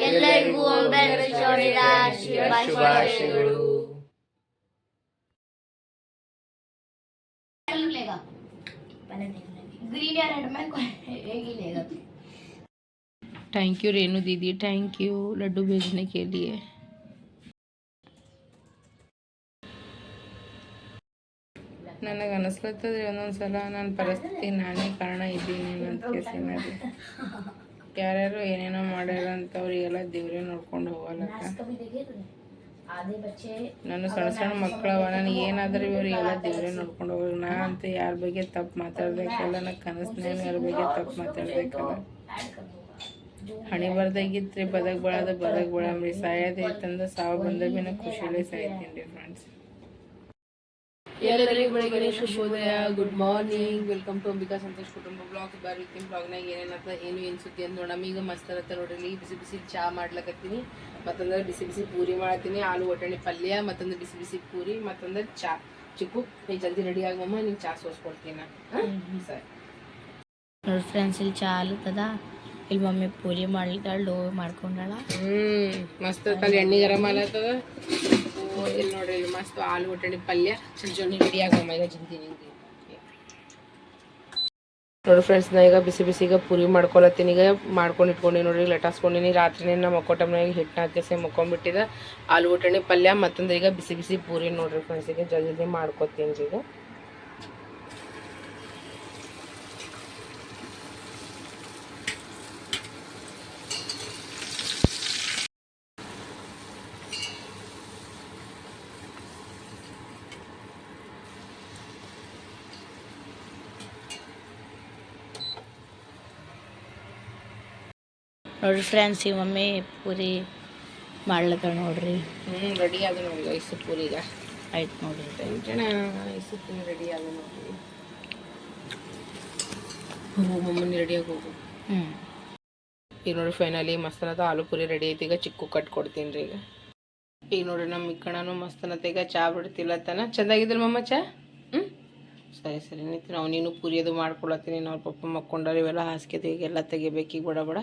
ಎಲ್ಲರಿಗೂ ಒಂಬೆರಡು ಶುಭಾಶಯಗಳು ग्रीन या रेड में कोई एक ही लेगा थैंक यू रेनू दीदी थैंक यू लड्डू भेजने के लिए ನನಗೆ ಅನಿಸ್ಲತ್ತದ್ರಿ ಒಂದೊಂದು ಸಲ ನನ್ನ ಪರಿಸ್ಥಿತಿ ನಾನೇ ಕಾರಣ ಇದ್ದೀನಿ ಅಂತ ಕೇಸಿನಲ್ಲಿ ಯಾರ್ಯಾರು ಏನೇನೋ ಮಾಡ್ಯಾರ ಅಂತ ಅವರಿಗೆಲ್ಲ ದೇವ್ರೇ ನೋಡ್ಕೊಂಡು ಹೋಗಲ್ಲಕ್ಕ ನನ್ನ ಸಣ್ಣ ಸಣ್ಣ ಮಕ್ಕಳವ ನನಗೆ ಏನಾದ್ರೂ ಇವ್ರು ಎಲ್ಲ ದೇವರೇ ನೋಡ್ಕೊಂಡು ಹೋಗಲ್ಲ ನಾ ಅಂತ ಯಾರ ಬಗ್ಗೆ ತಪ್ಪು ಮಾತಾಡ್ಬೇಕಲ್ಲ ನನ್ನ ಕನಸಿನ ಯಾರ ಬಗ್ಗೆ ತಪ್ಪು ಮಾತಾಡ್ಬೇಕಲ್ಲ. ಹಣಿ ಬರ್ದಾಗಿತ್ತು ರೀ ಬದಕ್ ಬಳದ ಬದಕ್ ಬಳಮ್ರಿ ಸಾಯೋದೈತಂದ್ರೆ ಸಾವು ಬಂದ ಭೀ ಖುಷಿಯಲ್ಲೇ ಸಾಯ್ತೀನಿ ರೀ ಫ್ರೆಂಡ್ಸ್ ಎಲ್ಲರಿಗೂ ಬೆಳಿಗ್ಗೆ ಶುಭೋದಯ good morning welcome to Ambika Santosh ಕುಟುಂಬ ಬ್ಲಾಗ್ ಬರ್ತೀನಿ ಬ್ಲಾಗ್ನಾಗ ಏನೇನತ್ತ ಏನು ಏನು ಸುದ್ದಿ ಅಂತ ನೋಡಮ್ಮ ಈಗ ಮಸ್ತ್ ಇರತ್ತೆ ನೋಡ್ರಿ ಬಿಸಿ ಬಿಸಿ ಚಾ ಮಾಡ್ಲಕತ್ತೀನಿ. ಮತ್ತಂದ್ರೆ ಬಿಸಿ ಬಿಸಿ ಪೂರಿ ಮಾಡತ್ತೀನಿ ಆಲೂ ಒಟ್ಟಣಿ ಪಲ್ಯ ಮತ್ತೊಂದು ಬಿಸಿ ಬಿಸಿ ಪೂರಿ ಮತ್ತೊಂದು ಚಾ. ಚಿಕ್ಕು ನೀ ಜಲ್ದಿ ರೆಡಿ ಆಗಮ್ಮ ನಿಂಗೆ ಚಾ ಸೋಸ್ಕೊಡ್ತೀನಿ ಸರಿ. ನೋಡಿ ಫ್ರೆಂಡ್ಸ್ ಇಲ್ಲಿ ಚಾ ಆಲತ್ತದ ಇಲ್ಲಿ ಮಮ್ಮಿ ಪೂರಿ ಮಾಡ್ಲಿಕ್ಕೆ ಡೋ ಮಾಡ್ಕೊಂಡಾಳ. ಹ್ಮ್ ಮಸ್ತ್ ಎಣ್ಣೆ ಗರಮ್ ಆಲತ್ತದ ಇಲ್ಲಿ ನೋಡ್ರಿ ಇಲ್ಲಿ ಮಸ್ತ್ ಆಲೂ ಒಟ್ಟಣಿ ಪಲ್ಯ ರೆಡಿ ಆಗಮ್ಮ ಈಗ ನಿಂಗೆ. ನೋಡಿ ಫ್ರೆಂಡ್ಸ್ ನಾ ಈಗ ಬಿಸಿ ಬಿಸಿ ಈಗ ಪೂರಿ ಮಾಡ್ಕೊಳತ್ತೀನಿ. ಈಗ ಮಾಡ್ಕೊಂಡು ಇಟ್ಕೊಂಡು ನೋಡ್ರಿ ಲಟಾಸ್ಕೊಂಡಿನಿ ರಾತ್ರಿನೇ ನಮ್ಮ ಮಕ್ಕೋ ಟೈಮ್ನಾಗ ಹಿಟ್ಟನ್ನ ಹತ್ತಿಸಿ ಮುಕ್ಕೊಂಡ್ಬಿಟ್ಟಿದ ಆಲೂ ಒಟ್ಟಣಿ ಪಲ್ಯ ಮತ್ತೊಂದು ಈಗ ಬಿಸಿ ಬಿಸಿ ಪೂರಿ ನೋಡ್ರಿ ಫ್ರೆಂಡ್ಸ್ ಈಗ ಜಲ್ದಿ ಜಲ್ದಿ ಮಾಡ್ಕೊತೀನಿ ಈಗ. ನೋಡ್ರಿ ಫ್ರೆಂಡ್ಸ್ ಈ ಮಮ್ಮಿ ಪೂರಿ ಮಾಡ್ಲತ್ತಾಳ ನೋಡ್ರಿ. ಹ್ಞೂ ರೆಡಿ ಆದ ನೋಡಿ ಐಸು ಪೂರಿ ಈಗ. ಆಯ್ತು ನೋಡ್ರಿ. ಐಸು ಪೂರಿ ರೆಡಿ ಆದ ನೋಡ್ರಿ. ಮಮ್ಮನಿ ರೆಡಿಯಾಗಿ ಹೋಗು. ಹ್ಞೂ ಈಗ ನೋಡ್ರಿ ಫೈನಲಿ ಮಸ್ತನದ ಆಲೂ ಪೂರಿ ರೆಡಿ ಐತಿ ಈಗ ಚಿಕ್ಕು ಕಟ್ ಕೊಡ್ತೀನಿ ರೀ ಈಗ. ಈಗ ನೋಡ್ರಿ ನಮ್ಮ ಇಕ್ಕಣನು ಮಸ್ತನತ ಈಗ ಚಾ ಬಿಡ್ತಿಲ್ಲತ್ತನ ಚೆಂದಾಗಿದ್ದಿಲ್ಲ ಮಮ್ಮ ಚಾ? ಹ್ಞೂ ಸರಿ ಸರಿ ನಿಂತು ನಾವು ನೀನು ಪೂರಿ ಅದು ಮಾಡ್ಕೊಳತ್ತೀನಿ. ನಾವು ಪಪ್ಪ ಮಕ್ಕೊಂಡ್ರೆ ಇವೆಲ್ಲ ಹಾಸಿಗೆ ಎಲ್ಲ ತೆಗಿಬೇಕು ಈಗ ಬಡ ಬಡ.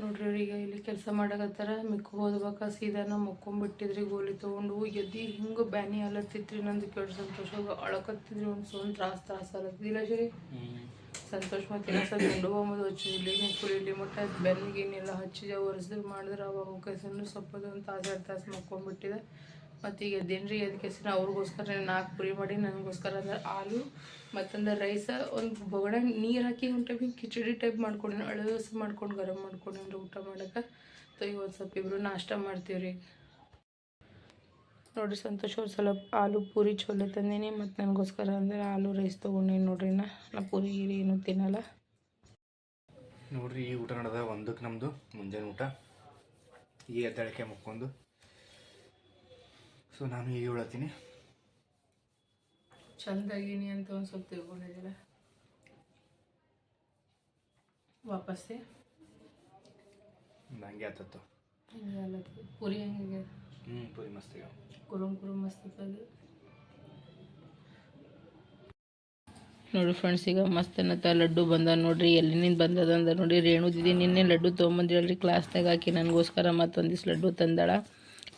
ನೋಡ್ರಿ ಈಗ ಇಲ್ಲಿ ಕೆಲಸ ಮಾಡಕತ್ತಾರ, ಮಿಕ್ಕು ಹೋದ್ಬೇಕ, ಸೀದಾನ ಮಕ್ಕೊಂಬಿಟ್ಟಿದ್ರಿ ಗೋಲಿ ತೊಗೊಂಡು, ಎದ್ದಿ ಹಿಂಗೆ ಬ್ಯಾನಿ ಅಲತ್ತಿತ್ರಿ ನಂದು ಕೇಳಿ ಸಂತೋಷ ಅಳಕತ್ತಿದ್ರಿ ಒಂದು ಸೊಂದು ತ್ರಾಸ ತ್ರಾಸ ಅಲತ್ತಿಲ್ಲ ಸರಿ ಸಂತೋಷ ಮತ್ತೆ ಗಂಡು ಹೋಗೋದು ಹಚ್ಚಿದ್ಲಿ ನಿಂತ್ಕೊಳ್ಳಿ ಇಲ್ಲಿ ಮಟ್ಟ, ಬೆನ್ನಿಗೆ ಏನೆಲ್ಲ ಹಚ್ಚಿದೆ ಒರೆಸಿದ್ರು ಮಾಡಿದ್ರೆ ಅವಾಗ ಕೆಸನ್ನು ಸ್ವಲ್ಪ ಒಂದು ತಾಸು ಎರಡು ತಾಸು ಮಕ್ಕೊಂಬಿಟ್ಟಿದೆ. ಮತ್ತು ಈಗ ಎದ್ದೇನ್ರಿ ಎದ್ದು ಕೆಸಿನ ಅವ್ರಿಗೋಸ್ಕರ ನಾಲ್ಕು ಪುರಿ ಮಾಡಿ, ನನಗೋಸ್ಕರ ಅಂದ್ರೆ ಆಲೂ ಮತ್ತೊಂದು ರೈಸ ಒಂದು ಬೊಗಡೆ ನೀರು ಹಾಕಿ ಒಂದು ಟೈಪ್ ಹಿಂಗೆ ಕಿಚಡಿ ಟೈಪ್ ಮಾಡ್ಕೊಂಡಿನಿ ದೋಸೆ ಮಾಡ್ಕೊಂಡು ಗರಂ ಮಾಡ್ಕೊಂಡಿನಿ ಊಟ ಮಾಡೋಕೆ. ಸೊ ಈಗ ಒಂದು ಸ್ವಲ್ಪ ಇಬ್ಬರು ನಾಷ್ಟ ಮಾಡ್ತೀವಿ ರೀ. ನೋಡಿರಿ ಸಂತೋಷ ಅವ್ರು ಸ್ವಲ್ಪ ಆಲೂ ಪೂರಿ ಚೋಲೆ ತಂದೀನಿ, ಮತ್ತು ನನಗೋಸ್ಕರ ಅಂದರೆ ಆಲೂ ರೈಸ್ ತೊಗೊಂಡೀನಿ ನೋಡ್ರಿ ನಾ. ನಾ ಪೂರಿ ಗೀರಿ ಏನು ತಿನ್ನಲ್ಲ. ನೋಡ್ರಿ ಈ ಊಟ ನಡೆದ ಒಂದಕ್ಕೆ ನಮ್ಮದು ಮುಂಜಾನೆ ಊಟ. ಈ ಎದ್ದಳಿಕೆ ಮುಕ್ಕೊಂಡು ಸೊ ನಾನು ಈಗ ಹೇಳತ್ತೀನಿ ಚಂದಾಗಿನಿ ಅಂತ ಒಂದು ಸ್ವಲ್ಪ ತಿಳ್ಕೊಂಡಿದ್ದಿಲ್ಲ ವಾಪಸ್ಸೆ ಹಂಗೆ ಆತತ್ತು. ಹಿಂಗೆ ಅಲ್ಲತ್ತು ಪೂರಿ ಹೆಂಗೆ ಹ್ಞೂ ಪುರಿ ಮಸ್ತ್. ಕುರುಮ್ ಕುರುಮ್ ಮಸ್ತ್ ಅದು. ನೋಡಿ ಫ್ರೆಂಡ್ಸ್ ಈಗ ಮಸ್ತ್ ಅನ್ನತ್ತ ಲಡ್ಡು ಬಂದ ನೋಡ್ರಿ. ಎಲ್ಲಿನಿಂದ ಬಂದದ ಅಂದ ನೋಡಿ ರೇಣು ದಿದಿ ನಿನ್ನೆ ಲಡ್ಡು ತೊಗೊಂಬಂದಿರಲ್ರಿ. ಕ್ಲಾಸ್ದಾಗ ಹಾಕಿ ನನಗೋಸ್ಕರ ಮತ್ತೊಂದಿಷ್ಟು ಲಡ್ಡು ತಂದಾಳ.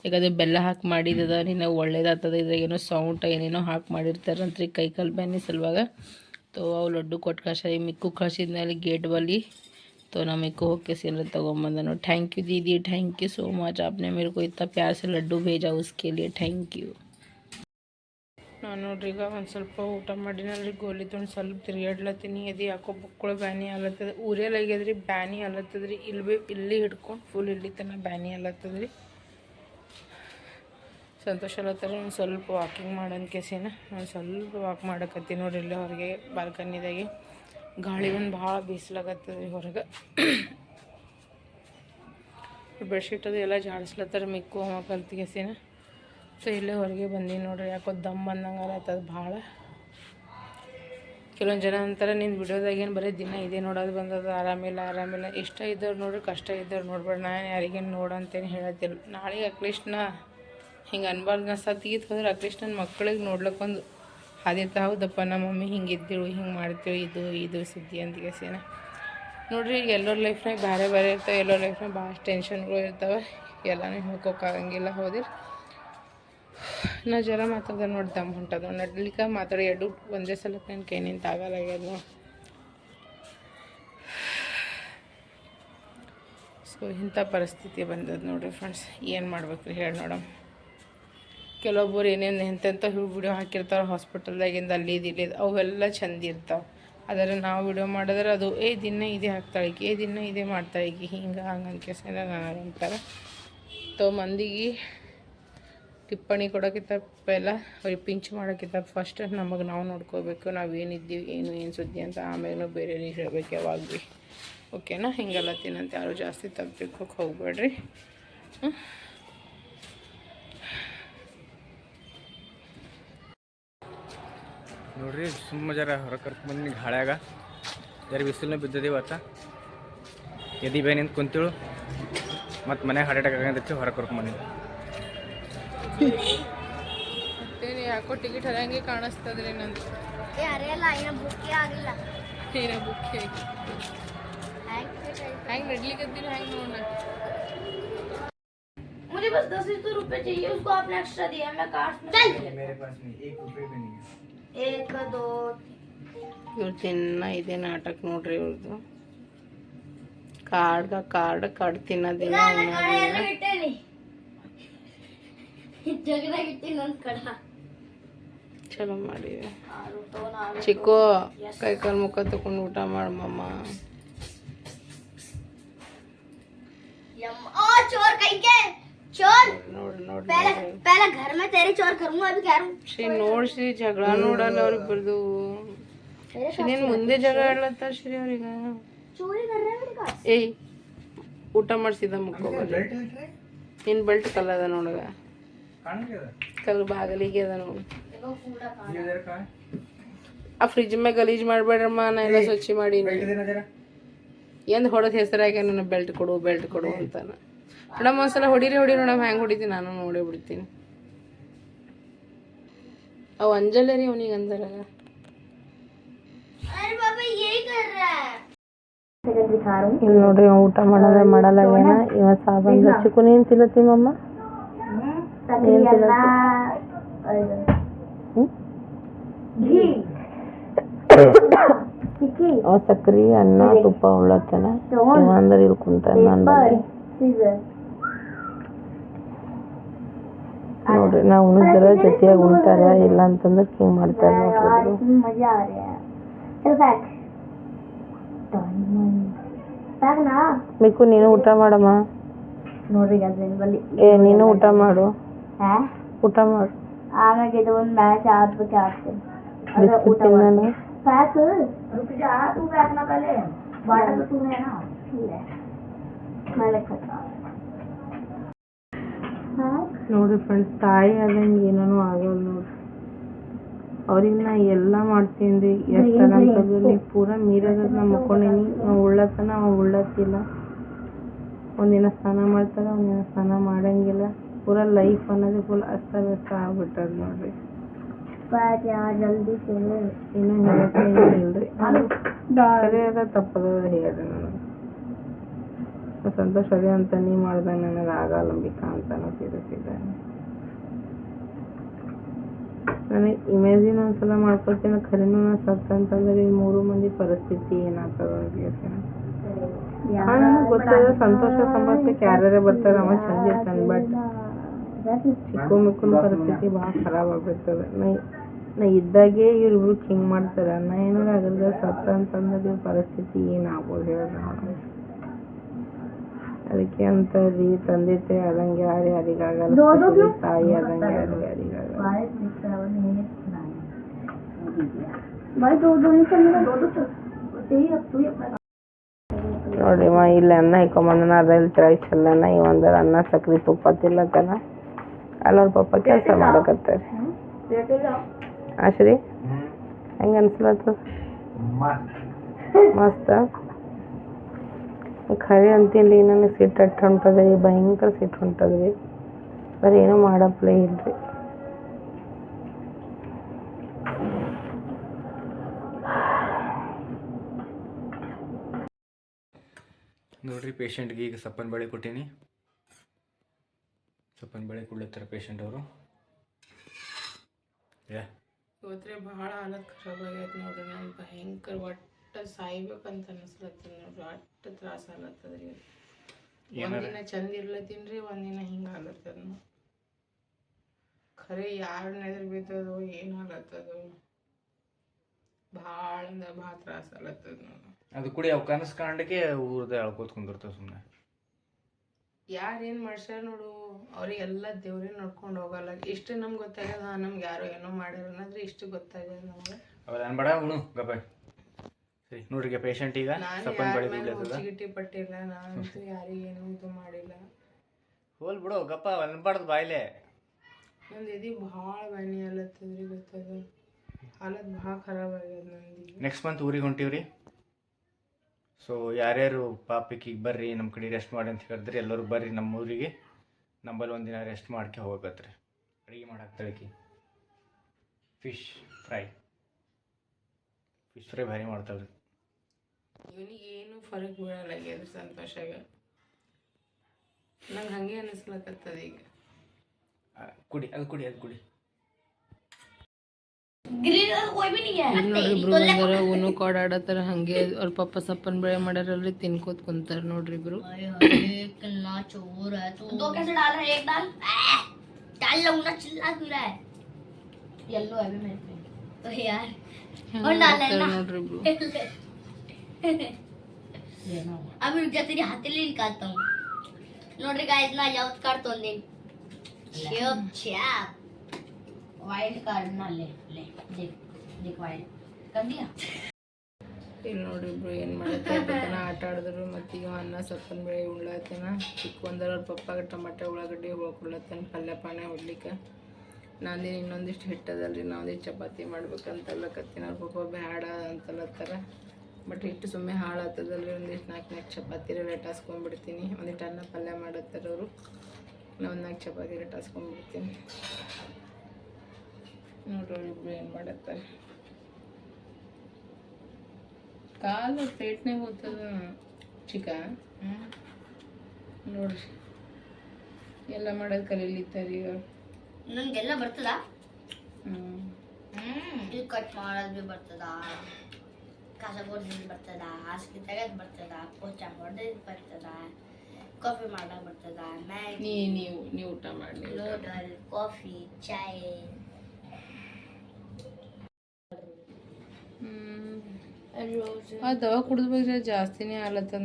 ಈಗ ಅದು ಬೆಲ್ಲ ಹಾಕಿ ಮಾಡಿದದ ನಿನ್ನ ಒಳ್ಳೇದಾಗ್ತದ ಇದ್ರಾಗ ಏನೋ ಸೌಂಟ ಏನೇನೋ ಹಾಕಿ ಮಾಡಿರ್ತಾರಂತ್ರಿ ಕೈ ಕಾಲು ಬ್ಯಾನಿ ಸಲುವಾಗ ತೋ ಅವು ಲಡ್ಡು ಕೊಟ್ಟು ಕಳ್ಸ ಈ ಮಿಕ್ಕು ಕಳ್ಸಿದ್ಮೇಲೆ ಗೇಟ್ ಬಲ್ಲಿ तो ना मेरे को होके सिल तगोबंदनो थैंक यू दीदी थैंक यू सो मच आपने मेरे को इतना प्यार से लड्डू भेजा उसके लिए थैंक यू ನಾನು ನೋಡ್ರಿ ಈಗ ಒಂದು ಸ್ವಲ್ಪ ಊಟ ಮಾಡಿನಲ್ಲಿ ಗೋಲಿ ತೊಗೊಂಡು ಸ್ವಲ್ಪ ತಿರುಗಾಡ್ಲತ್ತೀನಿ ಎದೆ ಯಾಕೋ ಬುಕ್ಕಳು ಬ್ಯಾನಿ ಆಲತ್ತದ ಊರಲ್ಲಿ ಆಗ್ಯದ್ರಿ ಬ್ಯಾನಿ ಆಲತ್ತದ್ರಿ ಇಲ್ಲಿ ಬಿ ಇಲ್ಲಿ ಹಿಡ್ಕೊಂಡು ಫುಲ್ ಇಲ್ಲಿ ತನಕ ಬ್ಯಾನಿ ಆಲತ್ತದ್ರಿ ಸಂತೋಷ ಒಂದು ಸ್ವಲ್ಪ ವಾಕಿಂಗ್ ಮಾಡೋನ್ ಕೇಸಿನ. ನಾನು ಸ್ವಲ್ಪ ವಾಕ್ ಮಾಡಕತ್ತೀನಿ ನೋಡ್ರಿ ಇಲ್ಲೇ ಹೊರಗೆ ಬಾಲ್ಕನಿದಾಗೆ ಗಾಳಿ ಒಂದು ಭಾಳ ಬೀಸ್ಲಾಗತ್ತದ ಹೊರಗೆ. ಬೆಡ್ಶೀಟ್ ಅದು ಎಲ್ಲ ಜಾಡಿಸ್ಲತ್ತಾರ ಮಿಕ್ಕು ಕಲ್ತು ಕೇಸಿನ. ಸೊ ಇಲ್ಲೇ ಹೊರಗೆ ಬಂದೀನಿ ನೋಡ್ರಿ. ಯಾಕೋ ದಮ್ ಬಂದಂಗೆ ಆಯ್ತದ ಭಾಳ. ಕೆಲವೊಂದು ಜನ ಅಂತಾರೆ ನಿನ್ನ ವಿಡಿಯೋದಾಗ ಏನು ಬರೀ ದಿನ ಇದೇ ನೋಡೋದು ಬಂದದ ಆರಾಮಿಲ್ಲ ಆರಾಮಿಲ್ಲ ಇಷ್ಟ ಇದ್ದವ್ರು ನೋಡ್ರಿ, ಕಷ್ಟ ಇದ್ದವ್ರು ನೋಡ್ಬೇಡ. ನಾನು ಯಾರಿಗೇನು ನೋಡಂತೇನು ಹೇಳತ್ತಿಲ್ಲ ನಾಳೆಗೆ ಅಟ್ಲೀಸ್ಟ್ ನಾ ಹಿಂಗೆ ಅನ್ಬಾರ್ದು ನಾ ಸತ್ತಿಗೆ ಹೋದ್ರೆ ಅಟ್ಲೀಸ್ಟ್ ನನ್ನ ಮಕ್ಳಿಗೆ ನೋಡ್ಲಿಕ್ಕೊಂದು ಹಾದಿತ್ತ ಹೌದಪ್ಪ ನಮ್ಮ ಮಮ್ಮಿ ಹಿಂಗೆ ಇದ್ದಿಳು ಹಿಂಗೆ ಮಾಡ್ತೀವಿ, ಇದು ಇದು ಸುದ್ದಿ ಅಂತ ಕೇಸಿನ ನೋಡ್ರಿ ಈಗ ಎಲ್ಲರ ಲೈಫ್ನಾಗ ಬೇರೆ ಬೇರೆ ಇರ್ತಾವೆ, ಎಲ್ಲರ ಲೈಫ್ನಾಗ ಭಾಳ ಟೆನ್ಷನ್ಗಳು ಇರ್ತವೆ. ಎಲ್ಲನೂ ಹೇಳ್ಕೊಕ್ಕಾಗಂಗಿಲ್ಲ ಹೋದಿರಿ. ನಾ ಜರ ಮಾತಾಡ್ದೆ ನೋಡಿ, ದಮ್ ಹೊಂಟದ. ನಡ್ಲಿಕ್ಕೆ ಮಾತಾಡಿ ಎರಡು ಒಂದೇ ಸಲ ನನ್ನ ಕೈ ಆಗಲ್ಲ ಆಗ್ಯದ ಸೊ ಇಂಥ ಪರಿಸ್ಥಿತಿ ಬಂದದ ನೋಡ್ರಿ ಫ್ರೆಂಡ್ಸ್ ಏನು ಮಾಡ್ಬೇಕ್ರಿ ಹೇಳಿ ನೋಡಮ್. ಕೆಲವೊಬ್ಬರು ಏನೇನು ಎಂತೆಂಥ ವಿಡಿಯೋ ಹಾಕಿರ್ತಾರೆ ಹಾಸ್ಪಿಟಲ್ದಾಗಿಂದ ಅಲ್ಲಿ ಇಲ್ಲಿ ಅವೆಲ್ಲ ಚಂದ ಇರ್ತಾವೆ. ಆದರೆ ನಾವು ವಿಡಿಯೋ ಮಾಡಿದ್ರೆ ಅದು, ಏ, ದಿನ ಇದೇ ಹಾಕ್ತಾಳೆ ಏ, ದಿನ ಇದೇ ಮಾಡ್ತಾಳೆ ಈಕಿ, ಹಿಂಗೆ, ಹಂಗೆ ಅನ್ಕೆಸೆಲ್ಲ ನಾನು ಅಂತಾರೆ. ತೋ ಮಂದಿಗೆ ಟಿಪ್ಪಣಿ ಕೊಡೋಕ್ಕಿಂತ ಎಲ್ಲ ಅವ್ರಿಗೆ ಪಿಂಚ್ ಮಾಡೋಕ್ಕಿಂತ ಫಸ್ಟ್ ನಮಗೆ ನಾವು ನೋಡ್ಕೋಬೇಕು, ನಾವು ಏನಿದ್ದೀವಿ ಏನು ಏನು ಸುದ್ದಿ ಅಂತ ಆಮೇಲೆ ಬೇರೆಯವ್ರಿಗೆ ಹೇಳಬೇಕು ಯಾವಾಗ ಭೀ ಓಕೆನಾ? ಹಿಂಗೆಲ್ಲ ತಿನ್ನಂತ, ಯಾರು ಜಾಸ್ತಿ ತಪ್ಪಿಕೋಕೆ ಹೋಗ್ಬೇಡ್ರಿ. ನೋಡ್ರಿ ಸುಮ್ಮ ಜರ ಹೊರಗೆ ಕರ್ಕೊಂಬಂದು ಗಾಳ್ಯಾಗ ಜರ ಬಿಸಿಲನ್ನ ಬಿದ್ದದಿ ಇವತ್ತ ಎದಿ ಬೇ ನಿಂತು ಕುಂತಿಳು ಮತ್ತು ಮನೆ ಹಾರ್ಟ್ ಅಟ್ಯಾಕ್ ಆಗಂತೈತಿ ಹೊರಗೆ ಕರ್ಕೊಂಬಂದಿನಿ ಮತ್ತೇನು ಯಾಕೋ ಟಿಕೆಟ್ ಹರಂಗೆ ಕಾಣಿಸ್ತದ್ರಿ ನಂದು ಏ ಅರೆಯಲ್ಲ ಏನೋ ಬುಕ್ಕೇ ಆಗಿಲ್ಲ ಏನೋ ಬುಕ್ ಆಗಿ ಹೆಂಗೆ ನಡ್ಲಿಕ್ಕತ್ತೀನಿ ಹೆಂಗೆ ನೋಡ मुझे बस दस ही रुपए चाहिए उसको आपने एक्स्ट्रा दिया मैं काट चल मेरे पास नहीं एक रुपये भी नहीं है एक दो ಇವ್ರು ತಿನ್ನ ಇದೇ ನಾಟಕ ನೋಡ್ರಿ ಇವ್ರದ್ದು ಕಾರ್ಡ್ಗ ಕಾರ್ಡ್ ಕಾರ್ಡ್ ತಿನ್ನೋದಿಲ್ಲ ಚಲೋ ಮಾಡಿದೆ. ಚಿಕ್ಕೋ ಟೋನ್ ಕೈ ಕಾಲು ಮುಖ ತಕೊಂಡು ಊಟ ಮಾಡಮ್ಮ पहले पहले घर में तेरे चोर करूंगा अभी कह रहा हूँ ಶ್ರೀ ನೋಡ್ಸಿ ಜಗಳ ನೋಡಲ್ಲ ಅವ್ರಿಬ್ಬರದು तेरे ನೀನು ಮುಂದೆ ಜಗಳ ಆಡ್ಲತ್ತಾರ ಶ್ರೀ ಅವ್ರೀಗ चोरी कर रहे हैं मेरे पास ಏಯ್ ಊಟ ಮಾಡಿಸಿದ ಮುಕ್ಕೋಬಲ್ಲಿ ನಿನ್ನ ಬೆಲ್ಟ್ ಕಲ್ಲದ ನೋಡಗ कहाँ गया ಕಲ್ ಬಾಗಲಿಗೆ ಅದ ನೋಡು देखो कूड़ा खा ये जरा कहाँ ಆ ಫ್ರಿಜ್ ಮ್ಯಾಗ ಗಲೀಜ್ ಮಾಡ್ಬೇಡ್ರಮ್ಮ ನಾ ಎಲ್ಲ ಸ್ವಚ್ಛ ಮಾಡೀನಿ है देना जरा ಎಂದು ಹೊಡೆದ ಹೆಸರಾಗ ನನ್ನ ಬೆಲ್ಟ್ ಕೊಡು ಬೆಲ್ಟ್ ಕೊಡು ಅಂತಾನ ಮೇಡಮ್ ಒಂದ್ಸಲ ಹೊಡೀರಿ ಹೊಡಿ ಮೇಡಮ್ ಹೆಂಗೆ ಹೊಡಿತೀನಿ ನಾನು ನೋಡೇ ಬಿಡ್ತೀನಿ. ಅವು ಅಂಜಲ್ಲ ರೀ ಅವನಿಗೆ ಅಂದರ. ನೋಡ್ರಿ ಊಟ ಮಾಡೋದೇ ಮಾಡಲ್ಲ ಏನ ಇವ ಸಾಬನ್ ಚಿಕನ್ ಏನ್ ತಿಲತಿ ಮಮ್ಮ ಅವ ಸಕ್ರಿ ಅನ್ನ ತುಪ್ಪ ಉಳ್ಳತ್ತೇನ ಅಂದ್ರೆ ಇಲ್ಲಿ ಕುಂತ ನೋಡ್ರಿ ನಾವು ಉಣಿದ್ರ ಜೊತೆಯಾಗಿ ಉಣ್ತಾರ ಇಲ್ಲ ಅಂತಂದ್ರೆ ಹಿಂಗೆ ಮಾಡ್ತಾರೆ ನೋಡ್ರಿ ಮಿಕ್ಕು ನೀನು ಊಟ ಮಾಡಮ್ಮ? ನೋಡ್ರಿ ಏ ನೀನು ಊಟ ಮಾಡು. ಊಟ ಮಾಡು. ಆಮ್ಯಾಗ ಇದು ಒಂದು ಮ್ಯಾಚ್ ಆಡ್ಬೇಕು ಆಗ್ತೇನೆ ನಾನು ತಿನ್ನೋಣ? ಪ್ಯಾಕ್ ಬಾಟಲ್ ನೋಡಿರಿ ಫ್ರೆಂಡ್ಸ್ ತಾಯಿ ಆದಂಗೆ ಏನೂ ಆಗಲ್ಲ ನೋಡಿ. ಅವ್ರಿಗೆ ನಾ ಎಲ್ಲ ಮಾಡ್ತೀನಿ. ರೀ ಪೂರ ಪೂರಾ ಮೀರಾಗ ನಾ ಮಕ್ಕೊಂಡೀನಿ ನಾವು ಉಳ್ಳತನ ಅವ ಉಳ್ಳತ್ತಿಲ್ಲ. ಒಂದಿನ ಸ್ನಾನ ಮಾಡ್ತಾರೆ ಒಂದಿನ ಸ್ನಾನ ಮಾಡಂಗಿಲ್ಲ. ಪೂರಾ ಲೈಫ್ ಅನ್ನೋದು ಫುಲ್ ಅಸ್ತವ್ಯಸ್ತ ಆಗ್ಬಿಟ್ಟದ ನೋಡ್ರಿ. ಇನ್ನೂ ಹೇಳಕ್ಕೆ ಇಲ್ರಿ ಅದ ತಪ್ಪದ ಹೇಳ್ರಿ ನಾನು. ಸಂತೋಷ ಅದೇ ಅಂತ ನೀ ಮಾಡ್ದೆ ನನಗೆ ಆಗಲ್ಲ ಅಂಬಿಕಾ ಅಂತ ಸೀದಾ ಸೀದಾ ನನಗೆ ಇಮೇಜಿನ್ ಒಂದ್ಸಲ ಮಾಡ್ಕೊಳ್ತೀನಿ ಖರೇನು ನಾ ಸತ್ತ ಅಂತಂದ್ರೆ ಈ ಮೂರು ಮಂದಿ ಪರಿಸ್ಥಿತಿ ಏನಾಗ್ತದ ನನಗೆ ಗೊತ್ತದ ಸಂತೋಷ ಸಂಬಂಧಕ್ಕೆ ಯಾರ್ಯಾರೇ ಬರ್ತಾರ ಅವ ಚಂದ ಇರ್ತಾನೆ ಬಟ್ ಚಿಕ್ಕು ಮಿಕ್ಕುನ ಪರಿಸ್ಥಿತಿ ಭಾಳ ಖರಾಬ್ ಆಗ್ಬಿಡ್ತದೆ. ನಾ ನಾ ಇದ್ದಾಗೆ ಇವ್ರಿಬ್ರು ಹಿಂಗೆ ಮಾಡ್ತಾರೆ. ನಾ ಏನಾರ ಅದ್ರದ್ದು ಸತ್ತ ಅಂತಂದ್ರೆ ಪರಿಸ್ಥಿತಿ ಏನಾಗ್ಬೋದು ಹೇಳಿ ನೋಡೋಣ ಅದಕ್ಕೆ ಅಂತ ರೀ ತಂದೆ ತಾಯಿ ಆದಂಗೆ ಯಾರು ಯಾರಿಗಾಗಲ್ಲ ತಾಯಿ ಆದಂಗೆ ಯಾರು ಯಾರಿಗಾಗಲ್ಲ ನೋಡ್ರಿಮ್ಮ ಇಲ್ಲಿ ಅನ್ನ ಹಿಕೊಂಬಂದನ ಅದ್ರಲ್ಲಿ ಚಳಿ ಚೆಲ್ಲನ ಈ ಒಂದರ ಅನ್ನ ಸಕ್ರಿ ತುಪ್ಪ ತಿಲ್ಲಕನ ಅಲ್ಲವ್ರ ಪಪ್ಪ ಕೆಲಸ ಮಾಡಕತ್ತಾರೆ. ಆಶ್ರಿ ಹೆಂಗ ಅನ್ಸ್ಲತ್ತು? ಮಸ್ತ? ಖರೆ ಅಂತೀನಿ ನನಗೆ ಸಿಟ್ಟು ಅಟ್ಟು ರೀ ಭಯಂಕರ ಸಿಟ್ಟು ಹೊಂಟದ್ರಿ ಬರೀ ಏನೂ ಮಾಡಪ್ಲೇ ಇಲ್ರಿ ನೋಡ್ರಿ ಪೇಷಂಟ್ಗೆ ಈಗ ಸಪ್ಪನ ಬಳೆ ಕೊಟ್ಟೀನಿ. ಸಪ್ಪನ ಬಳೆ ಕೊಡ್ಲತ್ತಾರ ಪೇಷಂಟ್ ಅವರು. ಯಾ ಇವತ್ತೇ ಭಾಳ ಹಾಲತ್ ಖರಾಬ್ ಆಗೈತೆ ನೋಡ್ರಿ ನಮ್ಮ ಭಯಂಕರ ಒಟ್ಟು ಸಾಯ್ಬೇಕಂತ ಅನಿಸ್ಲತ್ತದ ನೋಡ್ರಿ ಅಷ್ಟು ತ್ರಾಸ ಆಗ್ಲತ್ತದ ರೀ ಏನಾರ ಒಂದಿನ ಚಂದ ಇರ್ಲತ್ತೀನ್ರಿ ಒಂದಿನ ಹಿಂಗೆ ಆಗ್ಲತ್ತದ ಖರೆ ಯಾರ ನೆದ್ರ ಬಿದ್ದದು ಏನು ಆಗ್ಲತ್ತದು. ಭಾಳ ಅಂದ್ರೆ ಭಾಳ ತ್ರಾಸ ಆಗ್ಲತ್ತದ ನೋಡು. ಅದು ಕುಡಿ ಅವು ಕನಸು ಕಾಣಕ್ಕೆ ಊರ್ದ ಅಳ್ಕೋತ ಕುಂದಿರ್ತಾವ ಸುಮ್ಮನೆ ಯಾರೇನು ಮಾಡ್ಸ್ಯಾರ ನೋಡು ಅವ್ರಿಗೆಲ್ಲ ದೇವ್ರೇ ನೋಡ್ಕೊಂಡು ಹೋಗಲ್ಲ. ಇಷ್ಟು ನಮ್ಗೆ ಗೊತ್ತಾಗ್ಯದ ನಮ್ಗೆ ಯಾರೋ ಏನೋ ಮಾಡ್ಯಾರ ಅನ್ನೋದ್ರೆ ಇಷ್ಟು ಗೊತ್ತಾಗ್ಯದ ನಮ್ಗೆ. ಅವ್ರು ಅನ್ಬೇಡ ಉಣು ಗಪ್ಪ. ಸರಿ. ನೋಡ್ರಿ ಪೇಷಂಟ್ ಈಗ ಸಪ್ಪನ ಬೇಳೆ ಹುಚ್ಚಿಗಿಟ್ಟಿ ಪಟ್ಟಿಲ್ಲ ನಾನು ಯಾರಿಗೆ ಏನೂ ಇದು ಮಾಡಿಲ್ಲ. ಹೋಲ್ ಬಿಡು ಗಪ್ಪ ಅನ್ಬಾರ್ದು ಬಾಯ್ಲೆ. ನಂದು ಎದಿ ಭಾಳ ಬ್ಯಾನಿ ಅಲ್ಲತ್ತದ್ರಿ ಗೊತ್ತದ? ಹಾಲತ್ ಭಾಳ ಖರಾಬ್ ಆಗ್ಯದ ನಂದು ನೆಕ್ಸ್ಟ್ ಮಂತ್ ಊರಿಗೆ ಹೊಂಟಿವ್ರಿ? ಸೊ ಯಾರ್ಯಾರು ಪಾಪಿಕಿಗೆ ಬರ್ರಿ ನಮ್ಮ ಕಡೆ ರೆಸ್ಟ್ ಮಾಡಿ ಅಂತ ಹೇಳಿದ್ರಿ ಎಲ್ಲರೂ ಬರ್ರಿ ನಮ್ಮ ಊರಿಗೆ. ನಂಬಲ್ಲಿ ಒಂದಿನ ರೆಸ್ಟ್ ಮಾಡ್ಕೆ ಹೋಗತ್ರಿ. ಅಡುಗೆ ಮಾಡಾಕ್ತಾಳಕಿ ಫಿಶ್ ಫ್ರೈ ಫಿಶ್ ಫ್ರೈ ಭಾರಿ ಮಾಡ್ತಾಳ್ರಿ ಇವನಿಗೆ ಏನು ಫರಕ್ ಬೀಳಲ್ಲ ಅದ್ರ ಸಂತೋಷಾಗ ನಂಗೆ ಹಾಗೆ ಅನ್ನಿಸ್ಲಕತ್ತದ ಈಗ ಕುಡಿ ಅದು ಕುಡಿ ಅದು ಕುಡಿ ನೋಡ್ರಿ ಬಂದಾರ ಅವನು ಕಾಡಾಡತ್ತಾರ ಹಂಗೆ ಅವ್ರ ಪಪ್ಪ ಸಪ್ಪನ್ ಬೆಳೆ ಮಾಡ್ಯಾರಲ್ರಿ ತಿನ್ಕೋತ್ ಕುಂತಾರ ನೋಡ್ರಿ ಇಬ್ರು ನೋಡ್ರಿ ಇಬ್ರು ಅಮಿ ಜೊತೆ ಹತ್ತಲಿ ಕಾಡ್ತಾವ ನೋಡ್ರಿ ಗಾಯ್ಸ್ ನಾ ಯಾವ್ದು ಕಾರ್ಡ್ ತೊಂದೇನಿ? ಶೇಪ್ ಚಾಪ್ ವೈಲ್ಡ್ ಕಾರ್ಡ್ ನಾ ಲೇ ಲೇ ದೇಕ್ ದೇಕ್ ವೈಲ್ಡ್ ಕಂದಿಯಾ ಇಲ್ಲಿ ನೋಡಿ ಇಬ್ರು ಏನು ಮಾಡತ್ತಾನ ಆಟ ಆಡಿದ್ರು ಮತ್ತೆ ಇವ ಅನ್ನ ಸಪ್ಪನ ಬೆಳೆ ಉಳ್ಲಾತ್ತನ ಚಿಕ್ಕ ಒಂದರ ಅವ್ರ ಪಪ್ಪಾಗ ಟಮಾಟೆ ಉಳ್ಳಾಗಡ್ಡಿ ಹೋಗ್ಕೊಳ್ಳತ್ತಾನ ಪಲ್ಯ ಪಾನೆ ಉಡ್ಲಿಕ್ಕೆ. ನಾನೇ ಇನ್ನೊಂದಿಷ್ಟು ಹಿಟ್ಟದಲ್ರಿ ನಾವೇ ಚಪಾತಿ ಮಾಡ್ಬೇಕಂತಲ್ಲ ಕತ್ತಿನ ಅವ್ರ ಪಪ್ಪಾ ಬ್ಯಾಡ ಅಂತಲತ್ತಾರ. ಬಟ್ ಹಿಟ್ಟು ಸುಮ್ಮನೆ ಹಾಳಾಗ್ತದಲ್ರಿ ಒಂದಿಷ್ಟು ನಾಲ್ಕು ನಾಲ್ಕು ಚಪಾತಿ ರೇಟ್ ಹಾಸ್ಕೊಂಡ್ಬಿಡ್ತೀನಿ ಒಂದಿಷ್ಟು ಅನ್ನ ಪಲ್ಯ ಮಾಡತ್ತಾರ ಅವರು ನಾ ಒಂದು ನಾಲ್ಕು ಚಪಾತಿ ರೇಟ್ ಹಾಸ್ಕೊಂಡ್ಬಿಡ್ತೀನಿ ನೋಡ್ರಿ ಇಬ್ಬರು ಏನು ಮಾಡತ್ತಾರೆ. ಕಾಲು ಪ್ಲೇಟ್ನಾಗ ಹೋಗ್ತದ ಚಿಕ್ಕ? ನೋಡ್ರಿ. ಎಲ್ಲ ಮಾಡೋದು ಕಲೀಲಿತ್ತಾರ ಈಗ ನನ್ಗೆಲ್ಲ ಬರ್ತದ? ಹ್ಞೂ ಇದು ಕಟ್ ಮಾಡೋದು ಬರ್ತದ? ಕಾಸ ಬೋರ್ಡ್ ಬರ್ತದ ಹಾಸಿಗೆ ತೆಗೆದು ಬರ್ತದ ಪೋಚ ಹೊಡೆದು ಬರ್ತದ ಕಾಫಿ ಮಾಡಕ್ ಬರ್ತದ ಮ್ಯಾಗಿ ನೀವು ನೀವು ಊಟ ಮಾಡಿ ನೂಡಲ್ ಕಾಫಿ ಚಾಯ್. ಅದು ದವಾ ಕುಡಿದು ಬಂದ್ರೆ ಜಾಸ್ತಿನೇ ಆಗ್ಲತ್ತದ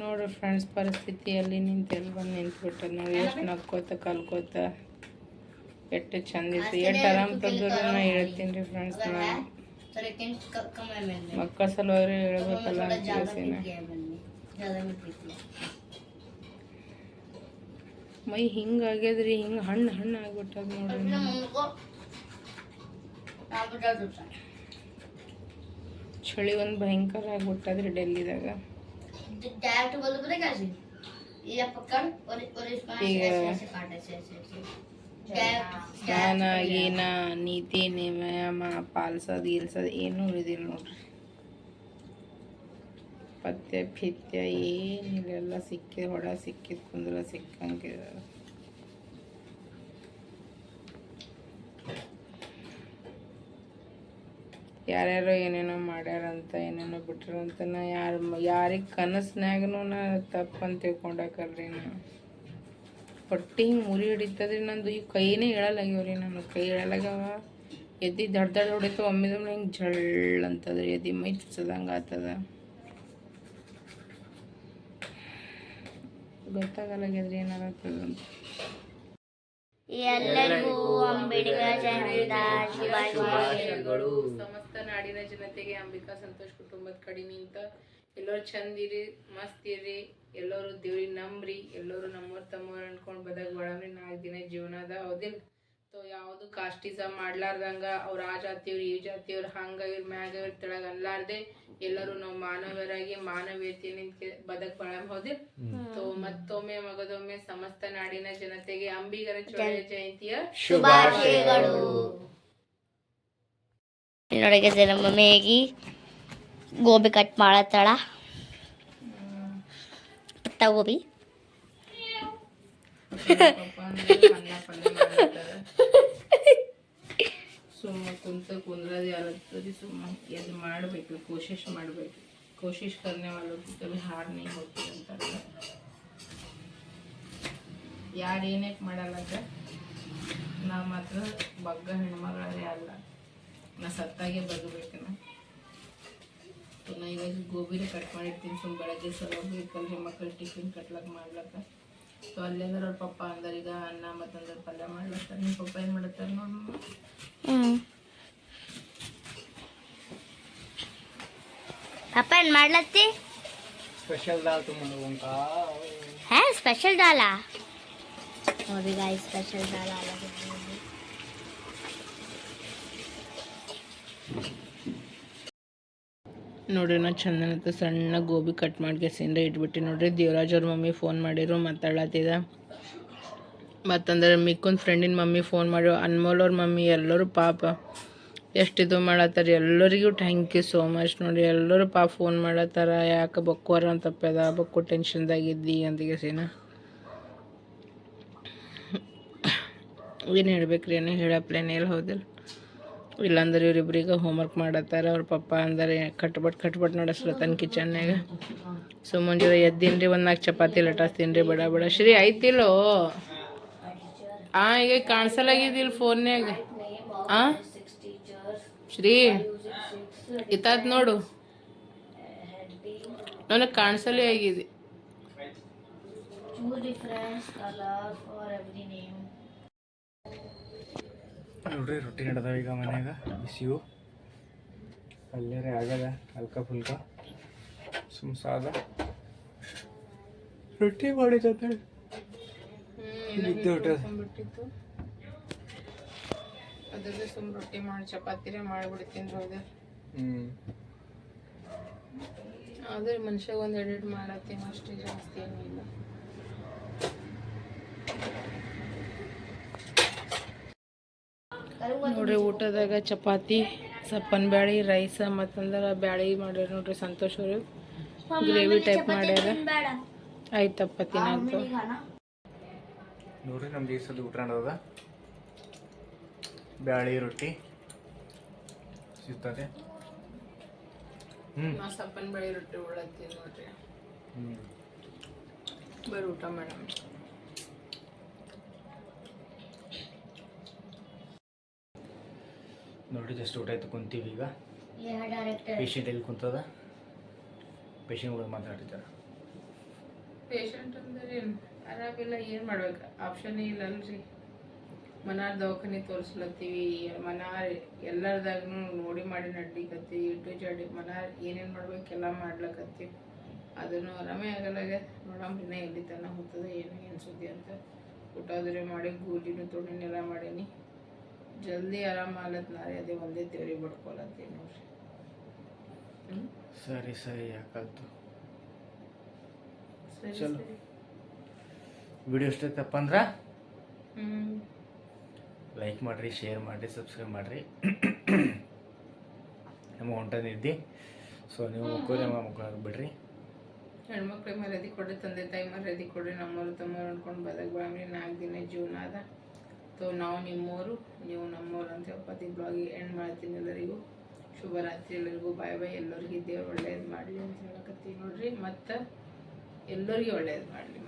ನೋಡ್ರಿ ಫ್ರೆಂಡ್ಸ್ ಪರಿಸ್ಥಿತಿಯಲ್ಲಿ ನಿಂತೆಲ್ಲಿ ಬಂದು ನಿಂತ್ಬಿಟ್ಟ ನಾವು ಎಷ್ಟು ನಕ್ಕೋತ ಕಲ್ಕೋತ. ಎಷ್ಟು ಚಂದ ಇತ್ತು. ಎಷ್ಟು ಆರಾಮ್ ತಂದ್ರೆ ನಾ ಹೇಳ್ತೀನಿ ರೀ ಫ್ರೆಂಡ್ಸ್ ನಾನು. ಮಕ್ಕಳ ಸಲುವಾಗಿ ಹೇಳ್ಬೇಕಲ್ಲ ಕೇಳಿಸಿನ ಮೈ ಹಿಂಗೆ ಆಗ್ಯದ್ರಿ ಹಿಂಗೆ ಹಣ್ಣು ಹಣ್ಣು ಆಗ್ಬಿಟ್ಟದ ನೋಡ್ರಿ ಚಳಿ ಒಂದು ಭಯಂಕರ ಆಗ್ಬಿಟ್ಟದ್ರಿ ಡೆಲ್ಲಿದಾಗ. ಈಗ ಏನ ನೀತಿ ನಿಯಮ ಪಾಲಿಸೋದು ಇಲ್ಸೋದು ಏನೂ ಇದಿಲ್ಲ ನೋಡ್ರಿ. ಪಥ್ಯ ಪಿತ್ಯ ಏನಿಲ್ಲ ಸಿಕ್ಕಿದ ಹೊಡ ಸಿಕ್ಕಿದ ಕುಂದ್ರ ಸಿಕ್ಕಂಗೆ. ಯಾರ್ಯಾರೋ ಏನೇನೋ ಮಾಡ್ಯಾರಂತ ಏನೇನೋ ಬಿಟ್ರಂತ ನಾ ಯಾರು ಯಾರಿಗೆ ಕನಸ್ನಾಗೂ ನಾ ತಪ್ಪು ಅಂತ ತಿಳ್ಕೊಂಡಾಕಲ್ರಿ ನಾ ಹೊಟ್ಟೆ ಹಿಂಗೆ ಮುರಿ ಹಿಡಿತದ್ರಿ ನಂದು. ಈ ಕೈನೇ ಹೇಳಲಾಗ್ಯಾವ್ರಿ ನಾನು ಕೈ ಹೇಳಲಾಗ್ಯಾವ ಎದ್ದಿ ದಡ್ ದಡ್ ಹೊಡಿತು ಒಮ್ಮಿದ ಹಿಂಗೆ ಜಳ್ ಅಂತದ್ರಿ. ಎದ್ದಿ ಮೈ ಚುಚ್ಚದಂಗೆ ಆತದ. ಗೊತ್ತಾಗಲ್ಲಾಗ್ಯದ್ರಿ ಏನಾಗತ್ತದ ಅಂತ. ಎಲ್ಲರಿಗೂ ಅಂಬೇಡ್ಕರ್ ಜಯಂತಿದ ಶುಭಾಶಯಗಳು. ಸಮಸ್ತ ನಾಡಿನ ಜನತೆಗೆ ಅಂಬಿಕಾ ಸಂತೋಷ್ ಕುಟುಂಬದ ಕಡೆನಿಂದ ಎಲ್ಲರೂ ಚಂದಿರಿ ಮಸ್ತಿರಿ ಇರ್ರಿ ಎಲ್ಲರೂ ದೇವ್ರಿ ನಂಬ್ರಿ ಎಲ್ಲರೂ ನಮ್ಮವ್ರ ತಮ್ಮವ್ರು ಅನ್ಕೊಂಡು ಬದಕ್ ಬಾಳಮ್ರಿ ನಾಲ್ಕು ದಿನ ಜೀವನ ಅದ ಹೌದಿಲ್ಲ ಸೊ ಯಾವುದು ಕಾಸ್ಟಿಸಮ್ ಮಾಡ್ಲಾರ್ದಂಗ ಅವ್ರ ಆ ಜಾತಿಯವ್ರು ಈ ಜಾತಿಯವ್ರು ಹಂಗ ಇವ್ರ ಮ್ಯಾಗ ಇವ್ರ ತೆಳಗ ಅನ್ಲಾರ್ದೆ ಎಲ್ಲರೂ ನಾವು ಮಾನವರಾಗಿ ಮಾನವೀಯತೆಯಿಂದ ಬದಕ್ ಬಾಳ ಹೌದಿಲ್ಲ ಸೊ ಮತ್ತೊಮ್ಮೆ ಮಗದೊಮ್ಮೆ ಸಮಸ್ತ ನಾಡಿನ ಜನತೆಗೆ ಅಂಬಿಗರ ಚೋಳ ಜಯಂತಿಯ ಶುಭಾಶಯಗಳು. ಗೋಬಿ ಕಟ್ ಮಾಡತ್ತಾಳ ಪತ್ತಾಗೋಬಿ ಸುಮ್ಮ ಕುಂತ ಕುಂದ್ರದು ಯಾರಾಗ್ತದೆ ಸುಮ್ಮ ಅದು ಮಾಡಬೇಕು ಕೋಶಿಶ್ ಮಾಡಬೇಕು ಕೋಶಿಶ್ ಕರ್ನೇ ಮಾಡೋದು ಕವಿ ಹಾರ್ ನೀ ಹೋಗ್ತದೆ ಅಂತಾರಲ್ಲ ಯಾರು ಏನಕ್ಕೆ ಮಾಡಲ್ಲ ಅಂದ್ರೆ ನಾ ಮಾತ್ರ ಬಗ್ಗ ಹೆಣ್ಮಗಳೇ ಅಲ್ಲ ನಾ ಸತ್ತಾಗೆ ಬಗ್ಬೇಕನ ಸೊ ನಾ ಇವಾಗ ಗೋಬಿನ ಕಟ್ ಮಾಡಿರ್ತೀನಿ ಸುಮ್ಮ ಬೆಳಗ್ಗೆ ಸಲ ಬೇಕಲ್ರಿ ಮಕ್ಕಳು ಟಿಫಿನ್ ಕಟ್ಲಕ್ ಮಾಡ್ಲಕ್ಕ ಸೊ ಅಲ್ಲೇಂದ್ರೆ ಅವ್ರ ಪಪ್ಪ ಅಂದ್ರೆ ಈಗ ಅನ್ನ ಮತ್ತಂದ್ರೆ ಪಲ್ಯ ಮಾಡ್ಲಕ್ಕ ನಿಮ್ಮ ಪಪ್ಪ ಏನು ಮಾಡತ್ತಾರೆ ನೋಡಿ ಹ್ಞೂ ಪಪ್ಪ ಏನು ಮಾಡ್ಲತ್ತಿ ಸ್ಪೆಷಲ್ ದಾಲ್ ತುಂಬ ಹೇ ಸ್ಪೆಷಲ್ ದಾಲ ನೋಡಿ ಗಾಯ ಸ್ಪೆಷಲ್ ದಾಲ ನೋಡ್ರಿ, ನಾ ಚಂದನತ್ತ ಸಣ್ಣ ಗೋಬಿ ಕಟ್ ಮಾಡಿ ಸಿಂಡ್ರೆ ಇಟ್ಬಿಟ್ಟು ನೋಡ್ರಿ. ದೇವರಾಜ್ ಅವ್ರ ಮಮ್ಮಿ ಫೋನ್ ಮಾಡಿರು ಮಾತಾಡ್ಲತ್ತಿದ ಮತ್ತಂದ್ರೆ ಮಿಕ್ಕೊಂದು ಫ್ರೆಂಡಿನ ಮಮ್ಮಿ ಫೋನ್ ಮಾಡಿರು ಅನ್ಮೋಲ್ ಅವ್ರ ಮಮ್ಮಿ ಎಲ್ಲರೂ ಪಾಪ ಎಷ್ಟು ಇದು ಮಾಡತ್ತಾರ. ಎಲ್ಲರಿಗೂ ಥ್ಯಾಂಕ್ ಯು ಸೋ ಮಚ್ ನೋಡಿ ಎಲ್ಲರೂ ಪಾಪ ಫೋನ್ ಮಾಡತ್ತಾರ. ಯಾಕೆ ಬಕ್ಕೋರ ಅಂತಪ್ಪದ ಬಕ್ಕು ಟೆನ್ಷನ್ದಾಗಿದ್ದಿ ಅಂತ ಕೇಸಿನ ಏನು ಹೇಳ್ಬೇಕ್ರಿ, ಏನೋ ಹೇಳಪ್ಲೇನೇ ಎಲ್ಲ ಹೌದಿಲ್ಲ. ಇಲ್ಲಾಂದ್ರೆ ಇವ್ರಿಬ್ರಿಗೆ ಹೋಮ್ವರ್ಕ್ ಮಾಡತ್ತಾರ, ಅವ್ರ ಪಪ್ಪ ಅಂದರೆ ಕಟ್ಬಟ್ ಕಟ್ಬಟ್ ನಡೆಸ್ಲತ್ತಾನ ಕಿಚನ್ನಾಗ ಸೊ ಮುಂಜಾನೆ ಎದ್ದೀನ್ರಿ ಒಂದು ನಾಲ್ಕು ಚಪಾತಿ ಲಟಾಸ್ತೀನಿ ಬಡ ಬಡ. ಶ್ರೀ ಐತಿಲ್ಲೋ ಆ, ಈಗ ಕಾಣಿಸಲಾಗಿದ್ದಿಲ್ಲ ಫೋನ್ಯಾಗ ಆ? ಶ್ರೀ ಇತ್ತಾತ್ ನೋಡು. ನನಗೆ ಕಾಣಿಸಲೇ ಆಗಿದೆ ನೋಡ್ರಿ ರೊಟ್ಟಿ ನಡೆದಾವ ಈಗ ಮನ್ಯಾಗ ಬಿಸಿವು ಪಲ್ಯರೇ ಆಗದ ಹಲ್ಕ ಫುಲ್ಕ ಸುಮ್ ಸಾದ. ರೊಟ್ಟಿ ಮಾಡಿದ್ದೆ ಊಟ ಬಿಟ್ಟಿತ್ತು ಅದ್ರದ್ದು ಸುಮ್ ರೊಟ್ಟಿ ಮಾಡಿ ಚಪಾತಿರೇ ಮಾಡಿಬಿಡ್ತೀನಿ ಹೌದು ಹ್ಞೂ ಆದ್ರೆ ಮನುಷ್ಯ ಒಂದು ಎಡಿಟ್ ಮಾಡತ್ತೇನು ಅಷ್ಟೇ ಜಾಸ್ತಿ ಏನಿಲ್ಲ. ನೋಡ್ರಿ ಊಟದಾಗ ಚಪಾತಿ ಸಪ್ಪನ್ ಬ್ಯಾಳಿ ರೈಸ ಮತ್ತಂದ್ರೆ ಬ್ಯಾಳಿ ಮಾಡ್ಯಾರ ನೋಡ್ರಿ ಸಂತೋಷ್ ಅವರು. ಗ್ರೇವಿ ಟೈಪ್ ಮಾಡ್ಯಾರ. ಆಯ್ತಪ್ಪ ತಿನ್ನಂತ ನೋಡ್ರಿ ನಮ್ಮ ದಿವಸದ ಊಟ ನಡೆದ ಬ್ಯಾಳಿ ರೊಟ್ಟಿ ಸಿಗ್ತದೆ. ಹ್ಞೂ ನಾ ಸಪ್ಪನ್ ಬ್ಯಾಳಿ ರೊಟ್ಟಿ ಉಳ್ಳತ್ತೀನಿ ನೋಡ್ರಿ. ಬರೀ ಊಟ ಮೇಡಮ್ ನೋಡಿ ಜಸ್ಟ್ ಊಟ ಆಯ್ತು ಕುಂತೀವಿ ಈಗ. ಡೈರೆಕ್ಟರ್ ಪೇಷಂಟ್ ಎಲ್ಲಿ ಕುಂತದ? ಪೇಷಂಟ್ ಕೂಡ ಮಾತಾಡ್ತಿದ್ದಾರೆ. ಪೇಷಂಟ್ ಅಂದ್ರೆ ಏನು? ಆರಾಮಿಲ್ಲ ಏನು ಮಾಡ್ಬೇಕು? ಆಪ್ಷನ್ ಇಲ್ಲ ಅಲ್ರಿ. ಮನಾರ್ ದವಾಖಾನೆ ತೋರಿಸ್ಲತ್ತೀವಿ. ಮನಾರ್ ಎಲ್ಲರದಾಗೂ ನೋಡಿ ಮಾಡಿ ನಡ್ಲಿಕತ್ತೀವಿ. ಇಟ್ಟು ಜಡಿ ಮನಾರ್ ಏನೇನು ಮಾಡ್ಬೇಕೆಲ್ಲ ಮಾಡ್ಲಕತ್ತೀವಿ. ಅದನ್ನು ಆರಾಮೇ ಆಗಲ್ಲಾಗ ನೋಡಮ್ಮ ಇನ್ನೂ ಎಲ್ಲಿ ತನ ಹೋಗ್ತದೆ ಏನು ಏನು ಸುದ್ದಿ ಅಂತ. ಊಟ ಆದ್ರೆ ಮಾಡಿ ಗೂಜಿನೂ ತೊಡಿನೆಲ್ಲ ಮಾಡೀನಿ. ಜಲ್ದಿ ಆರಾಮ ಆಲತ್ ನಾರೇ ಅದೇ ಒಂದೇ ತೇರಿ ಬಡ್ಕೊಳತ್ತೀವಿ ನೋಡ್ರಿ. ಹ್ಞೂ ಸರಿ ಸರಿ ಯಾಕಲ್ತು ಸರಿ ಚಲೋ. ಸರಿ. ವಿಡಿಯೋ ಇಷ್ಟ ತಪ್ಪ ಅಂದ್ರೆ? ಹ್ಞೂ ಲೈಕ್ ಮಾಡಿರಿ ಶೇರ್ ಮಾಡಿರಿ ಸಬ್ಸ್ಕ್ರೈಬ್ ಮಾಡಿರಿ. ನಮ್ಮ ಹೊಂಟನಿದ್ದಿ ಸೊ ನೀವು ಮಕ್ಕಳು ನಮ್ಮ ಮಕ್ಕಳು ಬಿಡ್ರಿ. ಹೆಣ್ಮಕ್ಳಿಗೆ ಮರ್ಯಾದೆ ಕೊಡ್ರಿ ತಂದೆ ತಾಯಿ ಮರ್ಯಾದೆ ಕೊಡ್ರಿ ನಮ್ಮವ್ರು ತಮ್ಮವ್ರು ಅನ್ಕೊಂಡು ಬದಕ್ ಬಾಮ್ರಿ ನಾಲ್ಕು ದಿನ ಜೀವನ ಅದ. ಸೊ ನಾವು ನಿಮ್ಮವರು ನೀವು ನಮ್ಮೂರು ಅಂತ ಹೇಳ್ಕೊತಿ ಬ್ಲಾಗಿ ಎಂಡ್ ಮಾಡ್ತೀನಿ ಎಲ್ಲರಿಗೂ. ಶುಭರಾತ್ರಿ ಎಲ್ಲರಿಗೂ. ಬಾಯ್ ಬಾಯ್ ಎಲ್ಲರಿಗೂ ದೇವ್ರು ಒಳ್ಳೇದು ಮಾಡಲಿ ಅಂತ ಹೇಳಕತ್ತೀನಿ ನೋಡಿರಿ. ಮತ್ತು ಎಲ್ಲರಿಗೂ ಒಳ್ಳೇದು ಮಾಡಲಿ